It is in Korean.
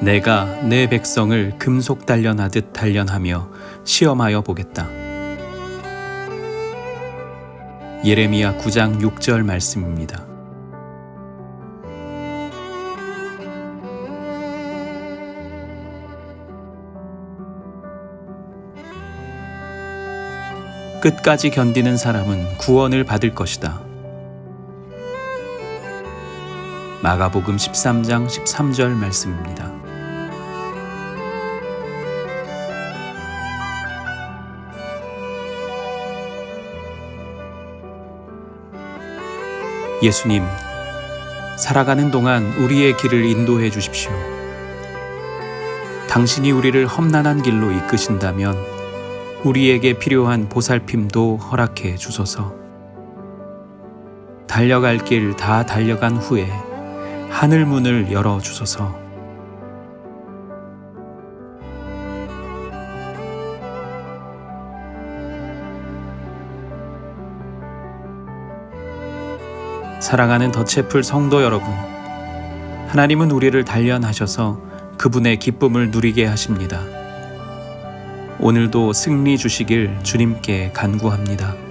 내가 내 백성을 금속 단련하듯 단련하며 시험하여 보겠다. 예레미야 9장 6절 말씀입니다. 끝까지 견디는 사람은 구원을 받을 것이다. 마가복음 13장 13절 말씀입니다. 예수님, 살아가는 동안 우리의 길을 인도해 주십시오. 당신이 우리를 험난한 길로 이끄신다면 우리에게 필요한 보살핌도 허락해 주소서. 달려갈 길 다 달려간 후에 하늘 문을 열어 주소서. 사랑하는 더체풀 성도 여러분, 하나님은 우리를 단련하셔서 그분의 기쁨을 누리게 하십니다. 오늘도 승리 주시길 주님께 간구합니다.